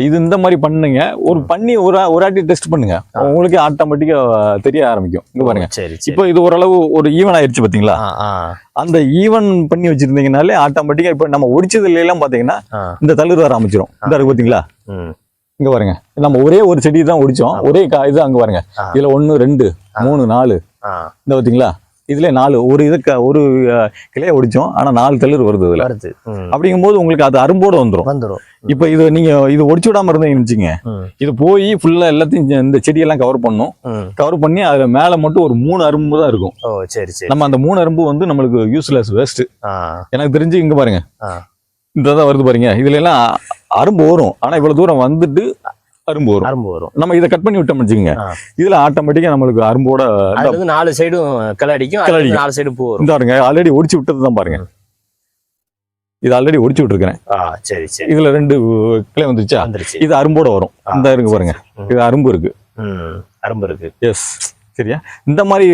இது இந்த மாதிரி பண்ணுங்க. ஒரு பண்ணி ஒரு ஒரு ஆட்டி டெஸ்ட் பண்ணுங்க. உங்களுக்கே ஆட்டோமேட்டிக்கா தெரிய ஆரம்பிக்கும். இங்க பாருங்க. சரி இப்போ இது ஓரளவு ஒரு ஈவன் ஆயிடுச்சு பாத்தீங்களா? அந்த ஈவன் பண்ணி வச்சிருந்தீங்கனாலே ஆட்டோமேட்டிக்கா இப்போ நம்ம ஒடிச்சதுல எல்லாம் பாத்தீங்கன்னா. இந்த தளிர் வர ஆரம்பிச்சிடும் இந்த இருக்கு பாத்தீங்களா. இங்க பாருங்க. நம்ம ஒரே ஒரு செடி தான் ஒடிச்சோம். ஒரே இது அங்க பாருங்க. இதுல ஒன்னு ரெண்டு மூணு நாலு. இந்த பாத்தீங்களா? இதுல நாலு ஒரு இது க- ஒரு கிளைய ஒடிச்சோம். ஆனா நாலு தளிர் வருது இதுல. வருது. அப்படிங்கும்போது உங்களுக்கு அது அரும்போட வந்துடும் வந்துரும். இப்போ இது நீங்க இது ஒடிச்சு விடாம இருந்தீங்கன்னு வச்சுங்க இது போய் ஃபுல்லா எல்லாத்தையும் இந்த- செடியெல்லாம் கவர் பண்ணும். கவர் பண்ணி அதுல மேல மட்டும் ஒரு மூணு அரும்பு தான் இருக்கும். ஓ சரி சரி. நம்ம அந்த மூணு அரும்பு வந்து நம்மளுக்கு யூஸ்லெஸ் வேஸ்ட் எனக்கு தெரிஞ்சு இங்க பாருங்க. இந்த தான் வருது பாருங்க. இதுல எல்லாம் அரும்பு வரும். ஆனா இவ்வளவு தூரம் வந்துட்டு அரும்பு வரும். அரும்பு வரும். நம்ம இதை கட் பண்ணி விட்டோம் வச்சுக்கோங்க. இதுல ஆட்டோமேட்டிக்கா நம்மளுக்கு அரும்போட நாலு சைடும் கிளை அடிக்கும் கிளை அது வந்து அடிக்கும். நாலு சைடும் பூ வரும். பாருங்க ஆல்ரெடி ஒடிச்சு விட்டது தான் பாருங்க. இது ஆல்ரெடி ஒடிச்சு விட்டுருக்கேன் ஆ சரி சரி. இதுல ரெண்டு கிளை வந்துருச்சா? இது அரும்போட வரும். இந்த இருக்கு பாருங்க. இது அரும்பு இருக்கு. அரும்பு இருக்கு. எஸ் சரியா? இந்த மாதிரி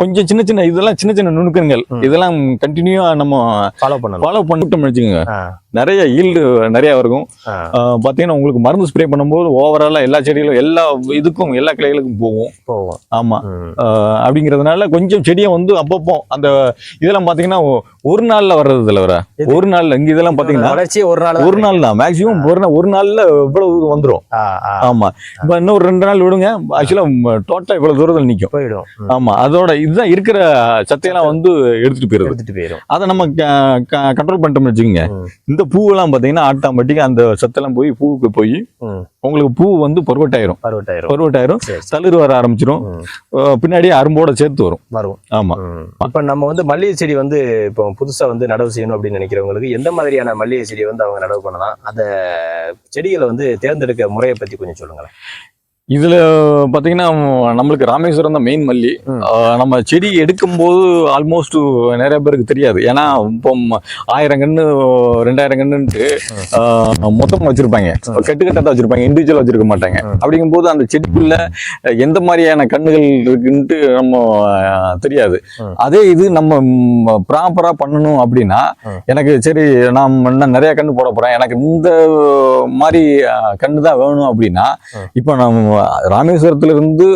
கொஞ்சம் சின்ன சின்ன இதெல்லாம் சின்ன சின்ன நுணுக்கங்கள். இதெல்லாம் கண்டினியூவா நம்ம ஃபாலோ பண்ணணும். ஃபாலோ பண்ணிட்டோம் வச்சுக்கோங்க. நிறைய ஈல்டு நிறைய இருக்கும். பாத்தீங்கன்னா உங்களுக்கு மருந்து ஸ்ப்ரே பண்ணும்போது ஓவராலா எல்லா செடிகளும் எல்லா இதுக்கும் எல்லா கிளைகளுக்கும் போகும். போவோம் ஆமா. ம். ஆஹ் அப்படிங்கிறதுனால கொஞ்சம் செடியை வந்து அப்பப்போ அந்த இதெல்லாம் பாத்தீங்கன்னா ஒ- ஒரு நாள்ல வர்றது இல்ல வர? ஒரு நாள்ல இங்க இதெல்லாம் பாத்தீங்கன்னா வளர்ச்சி ஒரு நாள் ஒரு நாள் தான். மேக்சிமம் ஒரு நாள் ஒரு நாள்ல இவ்வளவு வந்துரும். ஆ, ஆ, ஆமா. இப்ப இன்னும் ரெண்டு நாள் விடுங்க. ஆக்சுவலா டோட்டலா இவ்வளவு தூரத்தில் நிக்கும். போயிடும். ம். ஆமா. அதோட இதுதான் இருக்கிற சத்தையெல்லாம் வந்து எடுத்துட்டு போயிருது. எடுத்துட்டு போயிடும் அதை நம்ம கண்ட்ரோல் பண்ணிட்டோம்னு வச்சுக்கோங்க. இந்த பூவெல்லாம் பாத்தீங்கன்னா ஆட்டோமேட்டிக்கா அந்த சத்தெல்லாம் போய் பூவுக்கு போய். உங்களுக்கு பூ வந்து பருவட்டாயிரும். பருவட்டாயிரும். பருவட்டாயிரும். தளிர் வர ஆரம்பிச்சிரும். ம். அஹ் பின்னாடியே அரும்போட சேர்த்து வரும். வரும். ஆமா. இப்ப நம்ம வந்து மல்லிகை செடி வந்து இப்போ புதுசா வந்து நடவு செய்யணும் அப்படின்னு நினைக்கிறவங்களுக்கு எந்த மாதிரியான மல்லிகை செடியை வந்து அவங்க நடவு பண்ணலாம்? அந்த செடிகளை வந்து தேர்ந்தெடுக்க முறையை பத்தி கொஞ்சம் சொல்லுங்களேன். இதுல பாத்தீங்கன்னா நம்மளுக்கு ராமேஸ்வரம் தான் மெயின் மல்லி. நம்ம செடி எடுக்கும்போது ஆல்மோஸ்ட் நிறைய பேருக்கு தெரியாது. ஏன்னா இப்போ ஆயிரம் கன்று ரெண்டாயிரம் கன்னுன்ட்டு அஹ் மொத்தமா வச்சிருப்பாங்க. கட்டு கட்டா தான் வச்சிருப்பாங்க. இண்டிவிஜுவல் வச்சிருக்க மாட்டாங்க. அப்படிங்கும்போது அந்த செடிக்குள்ள எந்த மாதிரியான கண்ணுகள் இருக்குன்ட்டு நம்ம தெரியாது. அதே இது நம்ம ப்ராப்பரா பண்ணணும் அப்படின்னா. எனக்கு சரி நான் இன்னும் நிறைய கண்ணு போட போறேன். எனக்கு இந்த மாதிரி கண்ணு தான் வேணும் அப்படின்னா. இப்போ நம்ம ராமேஸ்வரத்துல இருந்து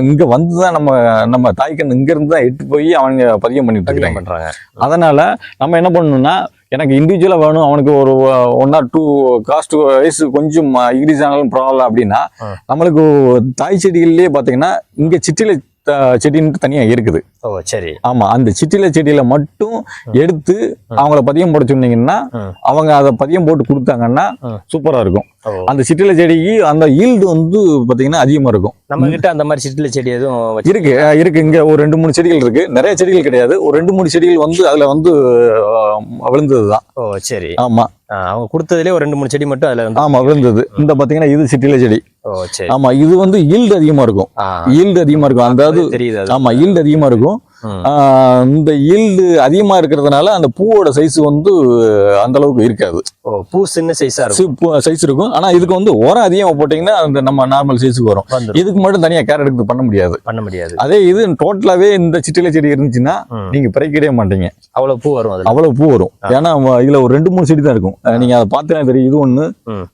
இங்க வந்துதான் நம்ம நம்ம தாய்க்கண்ணு இங்க இருந்து தான் எட்டு போய் அவங்க பதியம் பண்ணிட்டு பதிவு இருக்காங்க பண்றாங்க அதனால நம்ம என்ன பண்ணணும்னா எனக்கு இண்டிவிஜுவலா வேணும் அவனுக்கு ஒரு ஒன் ஆர் டூ காஸ்ட் வயசு கொஞ்சம் இன்க்ரீஸ் ஆனாலும் ப்ராப்ளம் அப்படின்னா. நம்மளுக்கு தாய் செடிகள்லயே பாத்தீங்கன்னா இங்க சிற்றிலை த- செடின்னு தனியா இருக்குது. ஓ சரி. ஆமா அந்த சிற்றிலை செடியில மட்டும் எடுத்து அவங்கள பதியம் போட சொன்னீங்கன்னா. அவங்க அதை பதியம் போட்டு கொடுத்தாங்கன்னா ம். சூப்பரா இருக்கும். அந்த சிற்றிலை செடிக்கு அந்த ஈல்டு வந்து பாத்தீங்கன்னா அதிகமா இருக்கும். நம்ம கிட்ட அந்த மாதிரி சிட்டில செடி எதுவும் இருக்கு. இருக்கு. இங்க ஒரு ரெண்டு மூணு செடிகள் இருக்கு. நிறைய செடிகள் கிடையாது. ஒரு ரெண்டு மூணு செடிகள் வந்து அதுல வந்து அஹ், விழுந்ததுதான். ஓ சரி. ஆமா. ஆ, அவங்க கொடுத்ததுலயே ஒரு ரெண்டு மூணு செடி மட்டும் அதுல வந்து ஆமா விழுந்தது. இந்த பாத்தீங்கன்னா இது சிட்டில செடி. ஆமா இது வந்து ஈல்டு அதிகமா இருக்கும். ஈல்டு அதிகமா இருக்கும். அந்த தெரியுது ஆமா ஈல்டு அதிகமா இருக்கும். இந்த ஈல்டு அதிகமா இருக்கிறதுனால அந்த பூவோட சைஸ் வந்து அந்த அளவுக்கு இருக்காது. ஓ பூ சின்ன சைஸா இருக்கும். சைஸ் இருக்கும். ஆனா இதுக்கு வந்து உரம் அதிகமா போட்டீங்கன்னா அந்த நம்ம நார்மல் சைஸுக்கு வரும். இதுக்கு மட்டும் தனியா கேர் எடுத்து பண்ண முடியாது. பண்ண முடியாது. அதே இது டோட்டலாவே இந்த சிட்டில செடி இருந்துச்சுன்னா. நீங்க பிறக்கவே மாட்டீங்க. அவ்வளவு பூ வரும் அவ்வளவு பூ வரும். ஏன்னா இதுல ஒரு ரெண்டு மூணு செடி தான் இருக்கும். நீங்க அதை பார்த்தீங்கன்னா தெரியும். இது ஒண்ணு.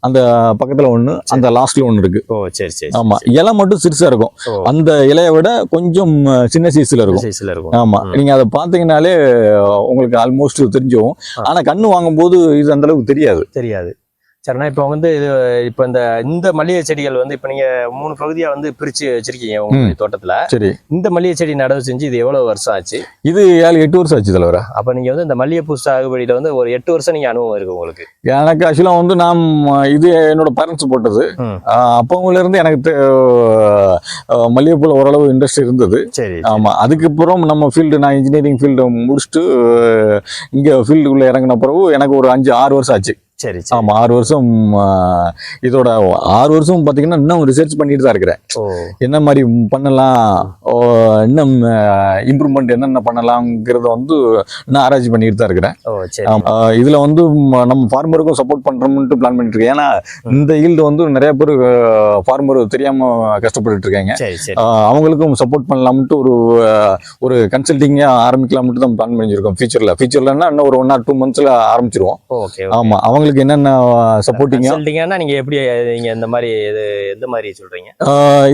அந்த பக்கத்துல ஒண்ணு அந்த லாஸ்ட்ல ஒண்ணு இருக்கு. ஓ சரி சரி ஆமா. இலை மட்டும் சிறுசா இருக்கும். அந்த இலையை விட கொஞ்சம் சின்ன சைஸ்ல இருக்கும். சைஸ்ல இருக்கும். ஆமா. நீங்க அதை பாத்தீங்கன்னாலே உங்களுக்கு ஆல்மோஸ்ட் தெரிஞ்சும். ஆனா கண்ணு வாங்கும்போது இது அந்த அளவுக்கு தெரியாது. தெரியாது. சரிண்ணா இப்போ வந்து இது இப்போ இந்த இந்த மல்லிகை செடிகள் வந்து இப்போ நீங்க மூணு பகுதியா வந்து பிரிச்சு வச்சிருக்கீங்க உங்க தோட்டத்துல. சரி. இந்த மல்லிகை செடி நடவு செஞ்சு இது எவ்வளவு வருஷம் ஆச்சு? இது ஏழு எட்டு வருஷம் ஆச்சு தலைவர. அப்ப நீங்க வந்து இந்த மல்லிகைப்பூ சாகுபடியில வந்து ஒரு எட்டு வருஷம் நீங்க அனுபவம் இருக்கு உங்களுக்கு. எனக்கு ஆக்சுவலா வந்து நான் இது என்னோட பேரண்ட்ஸ் போட்டது. அப்பவங்கள இருந்து எனக்கு மல்லிகைப்பூல ஓரளவு இன்ட்ரெஸ்ட் இருந்தது. சரி ஆமா அதுக்கப்புறம் நம்ம ஃபீல்டு நான் இன்ஜினியரிங் ஃபீல்டு முடிச்சுட்டு இங்க ஃபீல்டுக்குள்ள இறங்கின பிறகு எனக்கு ஒரு அஞ்சு ஆறு வருஷம் ஆச்சு. சரி சரி. ஆமா ஆறு வருஷம் இதோட ஆறு வருஷம் பாத்தீங்கன்னா இன்னும் ரிசர்ச் பண்ணிட்டு தான் இருக்கிறேன். என்ன மாதிரி பண்ணலாம்? இன்னும் இம்ப்ரூவ்மெண்ட் என்னென்ன பண்ணலாம்ங்கிறத வந்து இன்னும் ஆராய்ச்சி பண்ணிட்டு தான் இருக்கிறேன். இதுல வந்து நம்ம ஃபார்மருக்கும் சப்போர்ட் பண்றோம்னு பிளான் பண்ணிட்டு இருக்கேன். ஏன்னா இந்த ஈல்டு வந்து நிறைய பேர் ஃபார்மர் தெரியாம கஷ்டப்பட்டுட்டு இருக்காங்க. அவங்களுக்கும் சப்போர்ட் பண்ணலாம்ட்டு ஒரு ஒரு கன்சல்டிங்கா ஆரம்பிக்கலாம்ட்டு தான் பிளான் பண்ணியிருக்கோம் ஃபியூச்சர்ல ஃபியூச்சர்லன்னா இன்னும் ஒரு ஒன் ஆர் டூ மந்த்ஸ்ல ஆரம்பிச்சிருவோம். ஓகே ஆமா அவங்களுக்கு என்னென்ன சப்போர்ட்டிங்கா கன்சல்டிங்னா நீங்க எப்படி நீங்க இந்த மாதிரி இது எந்த மாதிரி சொல்றீங்க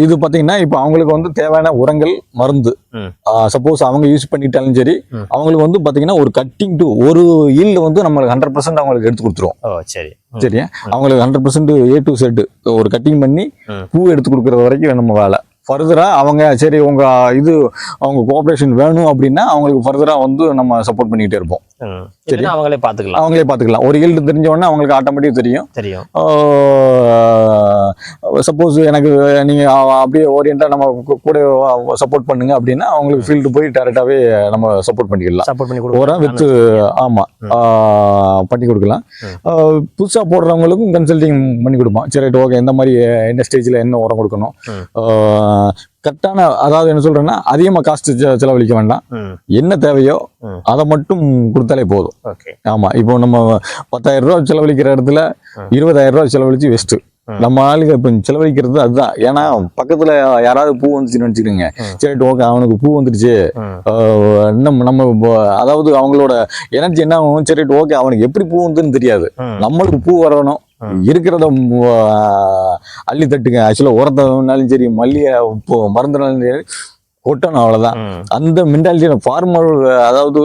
இது பாத்தீங்கன்னா இப்போ அவங்களுக்கு வந்து தேவையான உரங்கள் மருந்து. சப்போஸ் அவங்க யூஸ் பண்ணிட்டாலும் சரி. அவங்களுக்கு வந்து பாத்தீங்கன்னா ஒரு கட்டிங் டு ஒரு ஈல்டு வந்து நம்மளுக்கு ஹண்ட்ரட் பர்சன்ட் அவங்களுக்கு எடுத்து கொடுத்துருவோம் ஓ சரி. சரியா அவங்களுக்கு ஹண்ட்ரட் பர்சன்ட் ஏ டு செட் ஒரு கட்டிங் பண்ணி. பூ எடுத்து கொடுக்கறது வரைக்கும் நம்ம வேலை ஃபர்தரா அவங்க சரி உங்க இது அவங்க கோஆபரேஷன் வேணும் அப்படின்னா அவங்களுக்கு ஃபர்தரா வந்து நம்ம சப்போர்ட் பண்ணிக்கிட்டே இருப்போம். இல்லைன்னா அவங்களே பாத்துக்கலாம் அவங்களே பார்த்துக்கலாம். ஒரு ஈல்டு தெரிஞ்ச உடனே அவங்களுக்கு ஆட்டோமேட்டிக் தெரியும். தெரியும். சப்போஸ் எனக்கு நீங்கள் அப்படியே ஓரியண்டாக நம்ம கூட சப்போர்ட் பண்ணுங்க அப்படின்னா அவங்களுக்கு ஃபீல்டு போய் டேரெக்டாகவே நம்ம சப்போர்ட் பண்ணிக்கலாம். சப்போர்ட் பண்ணி உரம் வித்து ஆமாம் பண்ணி கொடுக்கலாம். புதுசாக போடுறவங்களுக்கும் கன்சல்டிங் பண்ணி கொடுப்போம் சரி ரைட் ஓகே எந்த மாதிரி என்ன ஸ்டேஜில் என்ன உரம் கொடுக்கணும். கரெக்டான அதாவது என்ன சொல்கிறேன்னா அதிகமாக காஸ்ட் செலவழிக்க வேண்டாம். என்ன தேவையோ. அதை மட்டும் கொடுத்தாலே போதும். ஓகே. ஆமா இப்போ நம்ம பத்தாயிரம் ரூபா செலவழிக்கிற இடத்துல. இருபதாயிரம் ரூபா செலவழிச்சு வெஸ்ட் ம். நம்ம ஆளுங்க இப்போ செலவழிக்கிறது அதுதான். ஏன்னா பக்கத்துல யாராவது பூ வந்துச்சுன்னு வச்சுக்கோங்க. சரி ஓகே அவனுக்கு பூ ஆஹ் நம்ம நம்ம அதாவது அவங்களோட எனர்ஜி என்ன ஆகும்? சரி ஓகே அவனுக்கு எப்படி பூ வந்துன்னு தெரியாது. நம்மளுக்கு பூ வரணும். இருக்கிறத அள்ளி தட்டுங்க. ஆக்சுவலாக உரத்தினாலும் சரி மல்லிகை மருந்துனாலும் சரி கொட்டணும் அவ்வளோதான் ம் அந்த மென்டாலிட்டி ஃபார்மர் அதாவது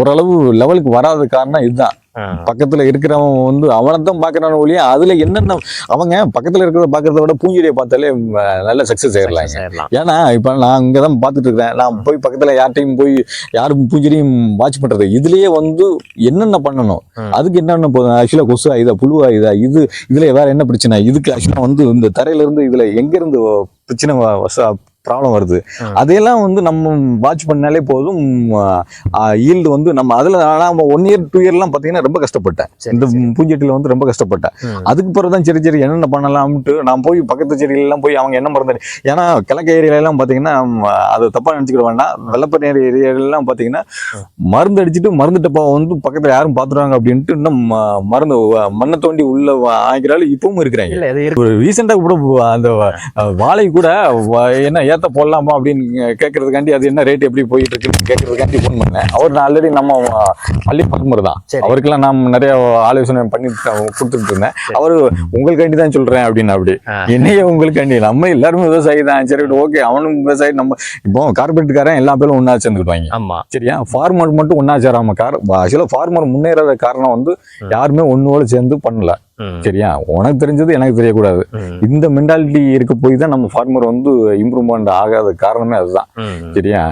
ஓரளவு லெவலுக்கு வராத காரணம் இதுதான். பக்கத்துல இருக்கிறவன் வந்து அவனை தான் பாக்குறான ஒழிய அதுல என்னென்ன அவங்க பக்கத்துல இருக்கிறத பாக்குறத விட பூஞ்செடியை பார்த்தாலே நல்ல சக்சஸ் ஆயிடலாங்க. ஏன்னா இப்ப நான் இங்க தான் பார்த்துட்டு இருக்கிறேன் நான் போய் பக்கத்துல யார்ட்டையும் போய் யாரும் பூஞ்செடியும் வாட்ச் பண்றது இதுலயே வந்து என்னென்ன பண்ணணும். அதுக்கு என்னென்ன போதும்? ஆக்சுவலா கொசு ஆயுதா? புழு ஆயுதா? இது இதுல வேற என்ன பிரச்சனை? இதுக்கு ஆக்சுவலா வந்து இந்த தரையில இருந்து இதுல எங்க இருந்து பிரச்சனை ப்ராப்ளம் வருது. அதையெல்லாம் வந்து நம்ம வாட்ச் பண்ணாலே போதும் ஈல்டு வந்து நம்ம அதுல ஒன் இயர் டூ இயர்லாம் பார்த்தீங்கன்னா ரொம்ப கஷ்டப்பட்டேன். இந்த. பூஞ்செட்டியில் வந்து ரொம்ப கஷ்டப்பட்டேன். அதுக்கு பிறகு தான் சரி சரி என்னென்ன பண்ணலாம்ட்டு நான் போய் பக்கத்து செடியிலலாம் போய் அவங்க என்ன மருந்து ஏன்னா கிழக்கு ஏரியாலாம் பார்த்தீங்கன்னா அது தப்பா நினச்சிக்கிட வேண்டாம். வெள்ளப்பநேரி ஏரியாலாம் பார்த்தீங்கன்னா மருந்து அடிச்சுட்டு மருந்து டப்பா வந்து பக்கத்தில் யாரும் பார்த்துருவாங்க அப்படின்ட்டு இன்னும் மருந்து மண்ணை தோண்டி உள்ள ஆகிறாள் இப்பவும் இருக்கிறாங்க. ஒரு ரீசெண்டாக கூட அந்த வாழை கூட என்ன ஏத்த போடலாமா அப்படின்னு கேட்கறதுக்காண்டி அது என்ன ரேட் எப்படி போயிட்டு இருக்குன்னு கேட்கறதுக்காண்டி ஃபோன் பண்ணேன். அவர் நான் ஆல்ரெடி நம்ம பள்ளி பார்க்கும்போது தான். அவருக்கெல்லாம் நான் நிறைய ஆலோசனை பண்ணி கொடுத்துட்டு இருந்தேன். அவர் உங்களுக்காண்டி தான் சொல்றேன் அப்படின்னு அப்படி. என்னைய உங்களுக்காண்டி நம்ம எல்லாருமே விவசாயி தான். சரி ஓகே அவனும் விவசாயி நம்ம இப்போ கார்பரேட்டுக்காரன் எல்லா பேரும் ஒன்றா சேர்ந்துக்கிடுவாங்க. ஆமா. சரியா? ஃபார்மர் மட்டும் ஒன்றா சேராம கார் ஆக்சுவலாக ஃபார்மர் முன்னேறாத காரணம் வந்து. யாருமே ஒன்னோட சேர்ந்து பண்ணல. சரியா? உனக்கு தெரிஞ்சது எனக்கு தெரியக்கூடாது. இந்த மென்டாலிட்டி இருக்க போய் தான் நம்ம ஃபார்மர் வந்து இம்ப்ரூவ்மெண்ட் ஆகாத காரணமே அதுதான். சரியா?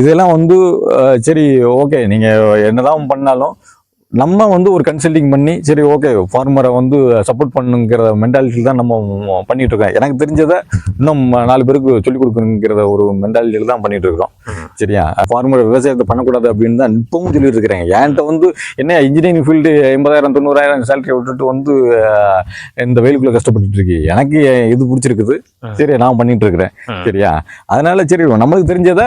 இதெல்லாம் வந்து சரி ஓகே நீங்க என்னதான் பண்ணாலும் நம்ம வந்து ஒரு கன்சல்டிங் பண்ணி சரி ஓகே ஃபார்மரை வந்து சப்போர்ட் பண்ணுங்கிற மென்டாலிட்டியில் தான் நம்ம பண்ணிட்டு இருக்கோம். எனக்கு தெரிஞ்சதை இன்னும் நாலு பேருக்கு சொல்லிக் கொடுக்கணுங்கிற ஒரு மென்டாலிட்டியில் தான் பண்ணிட்டு இருக்கிறோம். சரியா? ஃபார்மர் விவசாயத்தை பண்ணக்கூடாது அப்படின்னு தான் இப்பவும் சொல்லிட்டு இருக்கிறேன் என்கிட்ட வந்து என்ன இன்ஜினியரிங் ஃபீல்டு எண்பதாயிரம் தொண்ணூறாயிரம் சேலரி விட்டுட்டு வந்து இந்த வெயிலுக்குள்ள கஷ்டப்பட்டுட்டு இருக்கு எனக்கு இது பிடிச்சிருக்குது. சரி நான் பண்ணிட்டு இருக்கிறேன். சரியா? அதனால சரி நமக்கு தெரிஞ்சதை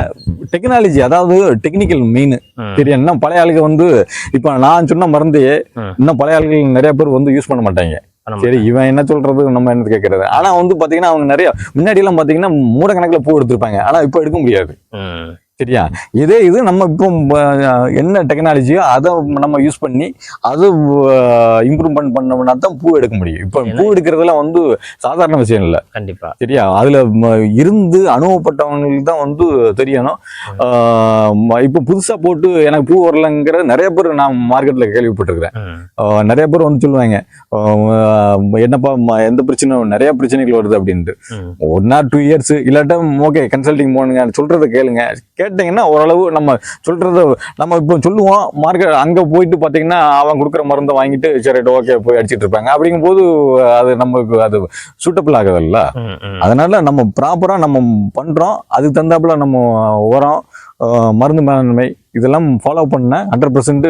டெக்னாலஜி அதாவது டெக்னிக்கல் மெயின். சரியா இன்னும் பழைய ஆளுங்க வந்து இப்போ நான் சொன்ன மருந்தையே. இன்னும் பழைய ஆளுகள் நிறைய பேர் வந்து யூஸ் பண்ண மாட்டாங்க. சரி இவன் என்ன சொல்றது நம்ம என்ன கேட்கறது ஆனா வந்து பாத்தீங்கன்னா அவங்க நிறைய முன்னாடி எல்லாம் பாத்தீங்கன்னா மூட கணக்குல பூ எடுத்திருப்பாங்க. ஆனா இப்போ எடுக்க முடியாது. சரியா? இதே இது நம்ம இப்போ என்ன டெக்னாலஜியோ அதை நம்ம யூஸ் பண்ணி அதை இம்ப்ரூவ்மெண்ட் பண்ணோம்னா தான் பூ எடுக்க முடியும். இப்போ பூ எடுக்கிறதுலாம் வந்து சாதாரண விஷயம் இல்லை. கண்டிப்பா. சரியா? அதுல இருந்து அனுபவப்பட்டவங்களுக்கு தான் வந்து தெரியணும். இப்போ புதுசா போட்டு எனக்கு பூ வரலங்கிற நிறைய பேர் நான் மார்க்கெட்ல கேள்விப்பட்டிருக்கிறேன். நிறைய பேர் வந்து சொல்லுவாங்க என்னப்பா எந்த பிரச்சனை நிறைய பிரச்சனைகள் வருது அப்படின்ட்டு. ஒன் ஆர் டூ இயர்ஸ் இல்லாட்டா ஓகே கன்சல்டிங் போனுங்க சொல்றதை கேளுங்க. கேட்டீங்கன்னா ஓரளவு நம்ம சொல்றத நம்ம இப்போ சொல்லுவோம் மார்க்கெட் அங்க போயிட்டு பாத்தீங்கன்னா அவன் கொடுக்குற மருந்தை வாங்கிட்டு சரி ஓகே போய் அடிச்சிட்டு இருப்பாங்க. அப்படிங்கும்போது அது நமக்கு அது சூட்டபிள் ஆகுதுல்ல. அதனால நம்ம ப்ராப்பரா நம்ம பண்றோம். அதுக்கு தகுந்தாப்புல நம்ம உரம் மருந்து மேலாண்மை இதெல்லாம் ஃபாலோ பண்ண ஹண்ட்ரட் பர்சன்ட்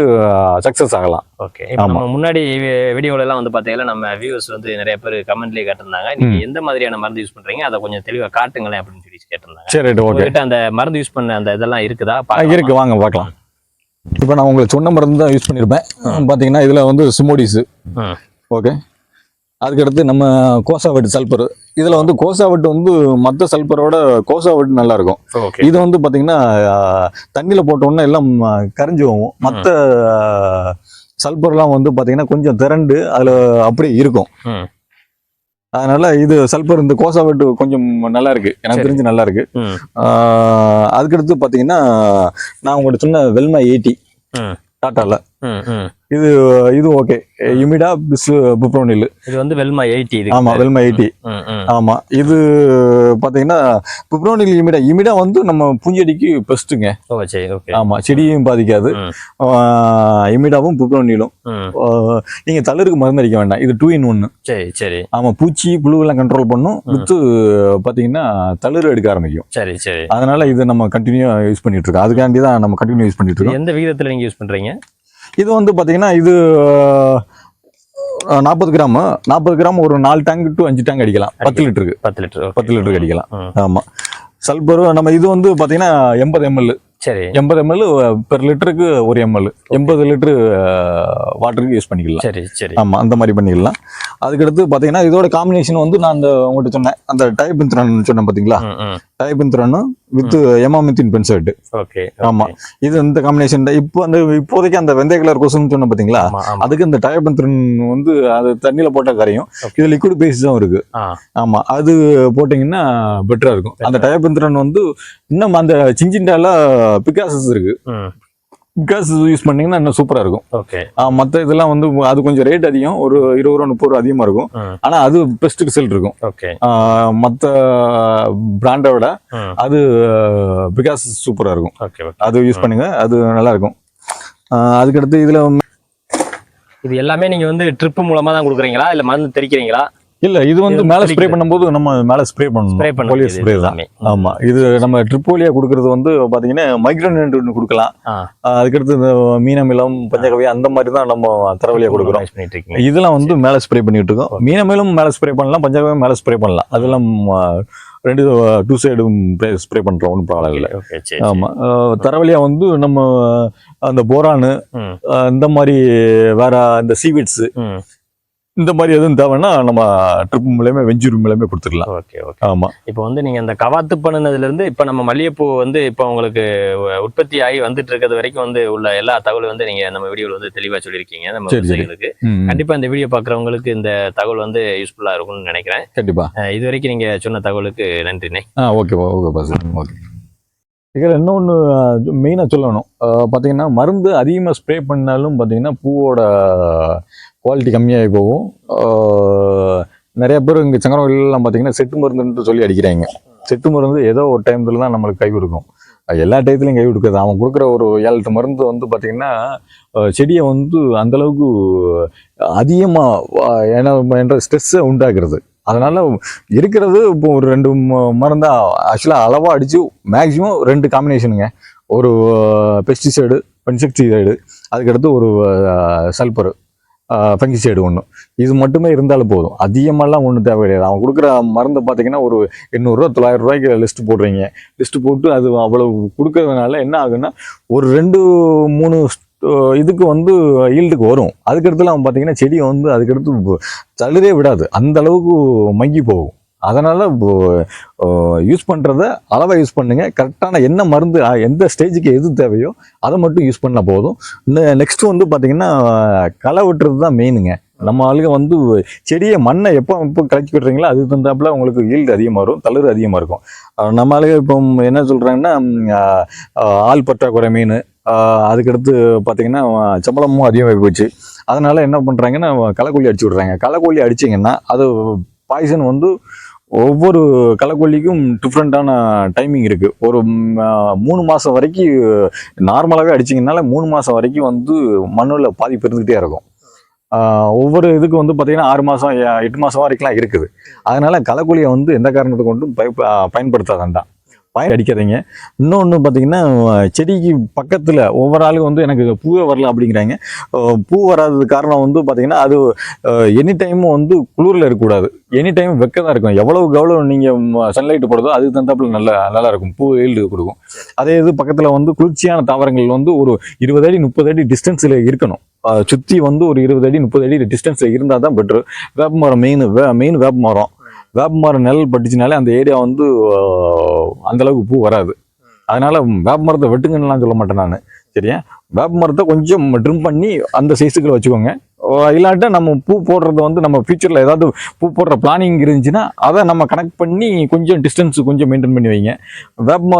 சக்சஸ் ஆகலாம். ஓகே. நம்ம முன்னாடி வி- வீடியோல எல்லாம் வந்து பாத்தீங்கன்னா நம்ம வியூவர்ஸ் வந்து நிறைய பேர் கமெண்ட்லயே கேட்டிருந்தாங்க. நீங்க எந்த மாதிரியான மருந்து யூஸ் பண்றீங்க? அதை கொஞ்சம் தெளிவா காட்டுங்களேன் அப்படின்னு சொல்லி கேட்டிருந்தாங்க. சரி ரைட் ஓகே அந்த மருந்து யூஸ் பண்ண அந்த இதெல்லாம் இருக்குதா? இருக்கு வாங்க பார்க்கலாம். இப்போ நான் உங்களுக்கு சொன்ன மருந்து தான் யூஸ் பண்ணியிருப்பேன் பார்த்தீங்கன்னா இதில் வந்து சிமோடிஸு. ஓகே அதுக்கடுத்து நம்ம கோசாவெட்டு சல்பர் இதில் வந்து கோசாவெட்டு வந்து மற்ற சல்பரோட கோசாவெட்டு நல்லா இருக்கும் இது வந்து பார்த்தீங்கன்னா தண்ணியில் போட்டோன்னே எல்லாம் கரைஞ்சு போகும். மற்ற சல்பர்லாம் வந்து பார்த்தீங்கன்னா கொஞ்சம் திரண்டு அதில் அப்படியே இருக்கும். அதனால இது சல்பர் இந்த கோசாவெட்டு கொஞ்சம் நல்லா இருக்கு எனக்கு. தெரிஞ்சு நல்லா இருக்கு அதுக்கடுத்து பார்த்தீங்கன்னா நான் உங்கள்கிட்ட சொன்ன வெல்மா எயிட்டி டாட்டாவில் இது இது ஓகே இமிடா பிஸ் புப்ரோனில் இது வந்து வெல்மா எயிட்டி இது ஆமா வெல்மா எயிட்டி ம், ம். ஆமா. இது பாத்தீங்கன்னா புப்ரோனில் இமிடா இமிடா வந்து நம்ம பூஞ்செடிக்கு பெஸ்ட்டுங்க ஓ சரி ஓகே ஆமா செடியும் பாதிக்காது. இமிடாவும் புப்ரோனிலும் ம். ஆஹ் நீங்க தளருக்கு மருந்து அடிக்க வேண்டாம். இது டூ இன் ஒன்னு சரி சரி. ஆமா பூச்சி புழுவெல்லாம் கண்ட்ரோல் பண்ணும். வித்து பாத்தீங்கன்னா தளிர் எடுக்க ஆரம்பிக்கும். சரி சரி. அதனால இது நம்ம கண்டினியூ யூஸ் பண்ணிட்டு இருக்கோம். அதுக்காண்டி தான் நம்ம கண்டினியூ யூஸ் பண்ணிட்டு இருக்கோம். எந்த விகிதத்துல நீங்க யூஸ் பண்றீங்க? இது வந்து பாத்தீங்கன்னா இது நாற்பது கிராம். நாற்பது கிராம் ஒரு நாலு டேங்க் டு அஞ்சு டேங்க் அடிக்கலாம். பத்து லிட்டருக்கு பத்து லிட்டர். பத்து லிட்டருக்கு அடிக்கலாம். ம். ஆமா. சல்பர் நம்ம இது வந்து பாத்தீங்கன்னா எண்பது எம்எல் சரி. எண்பது எம்எல் பெர் லிட்டருக்கு ஒரு எம்எல் எண்பது லிட்டரு வாட்டருக்கு யூஸ் பண்ணிக்கலாம். சரி சரி. ஆமா அந்த மாதிரி பண்ணிக்கலாம். அதுக்கடுத்து பாத்தீங்கன்னா இதோட காம்பினேஷன் வந்து நான் அந்த உங்கள்கிட்ட சொன்னேன். அந்த டைபிந்திரன் சொன்னேன் பாத்தீங்களா? ம். டைபிந்திரன் வித் எமாமித்தின் பென்செட் ஓகே ஆமா. இது இந்த காம்பினேஷன் இப்போ அந்த இப்போதைக்கு அந்த வெந்தய கலர் கொசுன்னு சொன்ன பாத்தீங்களா? அதுக்கு இந்த டயபந்திரன் வந்து அது தண்ணியில போட்டா கரையும். இது லிக்விட் பேஸ் தான் இருக்கு. ஆமா. அது போட்டீங்கன்னா பெட்டரா இருக்கும். அந்த டயபந்திரன் வந்து இன்னும் அந்த சிஞ்சிண்டால பிகாசஸ் இருக்கு. ம் பிகாஸ் யூஸ் பண்ணீங்கன்னா இன்னும் சூப்பரா இருக்கும். ஓகே மத்த இதெல்லாம் வந்து அது கொஞ்சம் ரேட் அதிகம். ஒரு இருபது ரூபா முப்பது ரூபா அதிகமா இருக்கும். ம் ஆனா அது பெஸ்ட் ரிசல்ட் இருக்கும். ஓகே மத்த பிராண்டை விட அது பிகாஸ் சூப்பரா இருக்கும். ஓகே அது யூஸ் பண்ணுங்க. அது நல்லா இருக்கும். அதுக்கடுத்து இதுல இது எல்லாமே நீங்க வந்து ட்ரிப் மூலமா தான் கொடுக்குறீங்களா? இல்ல மருந்து தெளிக்கிறீங்களா இல்ல இது வந்து மேல ஸ்ப்ரே. பண்ணும்போது நம்ம மேல ஸ்ப்ரே பண்ணணும். பண்ண போலியோ ஸ்ப்ரே தான். ஆமா. இது நம்ம ட்ரிப்போலியா கொடுக்கறது வந்து பாத்தீங்கன்னா மைக்ரோன் கொடுக்கலாம். அதுக்கடுத்து இந்த மீனமிலம் பஞ்சகவி அந்த மாதிரி தான் நம்ம தரவழியா கொடுக்குறோம். இதெல்லாம் வந்து மேல ஸ்ப்ரே பண்ணிட்டு இருக்கோம். மீனமிலும் மேல ஸ்ப்ரே பண்ணலாம் பஞ்சகவியும் மேல ஸ்ப்ரே பண்ணலாம். அதெல்லாம் ரெண்டு டூ சைடும் ஸ்ப்ரே பண்றோம். ஒன்றும் ப்ராப்ளம் இல்லை. ஓகே சரி ஆமா. ஆஹ், தரவழியா வந்து நம்ம அந்த போரானு இந்த மாதிரி வேற இந்த சீவிட்ஸ் இந்த மாதிரி எதுவும் தேவைன்னா நம்ம ட்ரிப் மூலயமா வெஞ்சூர் மூலயமா கொடுத்துக்கலாம். ஓகே ஓகே ஆமா. இப்போ வந்து நீங்க இந்த கவாத்து பண்ணுனதுல இருந்து இப்போ நம்ம மல்லிகைப்பூ வந்து இப்போ உங்களுக்கு உற்பத்தி ஆகி வந்துட்டு இருக்கிறது வரைக்கும் வந்து உள்ள எல்லா தகவலும் வந்து நீங்க நம்ம வீடியோல வந்து தெளிவா சொல்லியிருக்கீங்க. நம்ம. விவசாயிகளுக்கு ம், கண்டிப்பா இந்த வீடியோ பாக்குறவங்களுக்கு இந்த தகவல் வந்து யூஸ்ஃபுல்லா இருக்கும்னு நினைக்கிறேன். கண்டிப்பா. அஹ் இது வரைக்கும் நீங்க சொன்ன தகவலுக்கு நன்றிண்ணே ஆ ஓகே ஓகே ஓகே இதில் இன்னொன்று மெயினாக சொல்லணும். பார்த்திங்கன்னா மருந்து அதிகமாக ஸ்ப்ரே பண்ணாலும் பார்த்தீங்கன்னா பூவோட குவாலிட்டி கம்மியாகி போகும். நிறைய பேர் இங்கே சங்கரவெல்லாம் பார்த்தீங்கன்னா செட்டு மருந்துன்ட்டு சொல்லி அடிக்கிறாங்க. செட்டு மருந்து ஏதோ ஒரு டைம்ல தான் நம்மளுக்கு கை கொடுக்கும். எல்லா டயத்துலையும் கை கொடுக்காது. அவன் கொடுக்குற ஒரு ஏழு எட்டு மருந்து வந்து பார்த்திங்கன்னா செடியை வந்து அந்தளவுக்கு அதிகமாக என்ற ஸ்ட்ரெஸ்ஸை உண்டாக்குறது. அதனால இருக்கிறது இப்போ ஒரு ரெண்டு ம- மருந்தா ஆக்சுவலாக அளவாக அடித்து மேக்ஸிமம் ரெண்டு காம்பினேஷனுங்க ஒரு பெஸ்டிசைடு பென்செக்டிசைடு அதுக்கடுத்து ஒரு சல்பரு ஃபங்கிசைடு ஒன்று இது மட்டுமே இருந்தாலும் போதும். அதிகமாகலாம் ஒன்றும் தேவை கிடையாது அவன் கொடுக்குற மருந்து பார்த்தீங்கன்னா ஒரு எண்ணூறுரூவா தொள்ளாயிரம் ரூபாய்க்கு லிஸ்ட் போடுறீங்க. லிஸ்ட்டு போட்டு அது அவ்வளோ கொடுக்கறதுனால என்ன ஆகுன்னா ஒரு ரெண்டு மூணு இதுக்கு வந்து ஈல்டுக்கு வரும். அதுக்கடுத்துலாம் பார்த்தீங்கன்னா செடி வந்து அதுக்கடுத்து தளிரே விடாது. அந்த அளவுக்கு மங்கி போகும். அதனால் யூஸ் பண்ணுறத அளவாக யூஸ் பண்ணுங்கள் கரெக்டான என்ன மருந்து எந்த ஸ்டேஜுக்கு எது தேவையோ அதை மட்டும் யூஸ் பண்ணால் போதும். நெக்ஸ்ட் வந்து பார்த்திங்கன்னா களை வெட்டுறது தான் மெயினுங்க நம்ம ஆளுங்க வந்து செடியை மண்ணை எப்போ எப்போ கலக்கி விடுறீங்களோ அதுக்கு தகுந்தாப்புல உங்களுக்கு ஈல்டு அதிகமாக வரும் தளர் அதிகமாக இருக்கும். நம்ம ஆளுங்க இப்போ என்ன சொல்கிறாங்கன்னா ஆள் பற்றாக்குறை மீன் அதுக்கடுத்து பார்த்தீங்கன்னா சம்பளமும் அதிகமாகி போச்சு. அதனால் என்ன பண்ணுறாங்கன்னா களைக்கொல்லி அடிச்சு விட்றாங்க. களைக்கொல்லி அடிச்சிங்கன்னா அது பாய்சன் வந்து ஒவ்வொரு களைக்கொல்லிக்கும் டிஃப்ரெண்ட்டான டைமிங் இருக்குது ஒரு மூணு மாதம் வரைக்கும் நார்மலாகவே அடிச்சிங்கனால மூணு மாதம் வரைக்கும் வந்து மண்ணில் பாதிப்பு இருந்துகிட்டே இருக்கும். ஒவ்வொரு இதுக்கு வந்து பார்த்தீங்கன்னா ஆறு மாதம் எட்டு மாதம் வரைக்கும்லாம் இருக்குது. அதனால் களைக்கொல்லியை வந்து எந்த காரணத்தை கொண்டும் பய பயன்படுத்த பயன் அடிக்காதீங்க இன்னொன்று பார்த்தீங்கன்னா செடிக்கு பக்கத்தில் ஒவ்வொரு ஆளுக்கும் வந்து எனக்கு பூவே வரல அப்படிங்கிறாங்க. பூ வராதது காரணம் வந்து பார்த்தீங்கன்னா அது எனி டைமும் வந்து குளிரில் இருக்கக்கூடாது. எனி டைம் வெக்க தான் இருக்கும் எவ்வளவுக்கு எவ்வளோ நீங்கள் சன்லைட் போடுதோ அதுக்கு தகுந்தாப்புல நல்லா நல்லா இருக்கும். பூ வெயில் கொடுக்கும். அதே இது பக்கத்தில் வந்து குளிர்ச்சியான தாவரங்கள் வந்து ஒரு இருபது அடி முப்பது அடி டிஸ்டன்ஸில் இருக்கணும். சுற்றி வந்து ஒரு இருபது அடி முப்பது அடி டிஸ்டன்ஸில் இருந்தால் தான் பெட்ரு வேப்ப மரம் மெயின் வே மெயின் வேப்ப மரம் வேப்பமரம் நிழல் பட்டுச்சுனாலே அந்த ஏரியா வந்து அந்தளவுக்கு அந்த அளவுக்கு பூ வராது. அதனால் வேப்பமரத்தை வெட்டுங்கன்னுலாம் சொல்ல மாட்டேன் நான். சரியா? வேப்பமரத்தை கொஞ்சம் ட்ரிம் பண்ணி அந்த சைஸுக்குள்ள வச்சுக்கோங்க. இல்லாட்ட நம்ம பூ போடுறது வந்து நம்ம ஃபியூச்சரில் ஏதாவது பூ போடுற பிளானிங் இருந்துச்சுன்னா அதை நம்ம கனெக்ட் பண்ணி கொஞ்சம் டிஸ்டன்ஸ் கொஞ்சம் மெயின்டைன் பண்ணி வைங்க. வேப்ப மரம்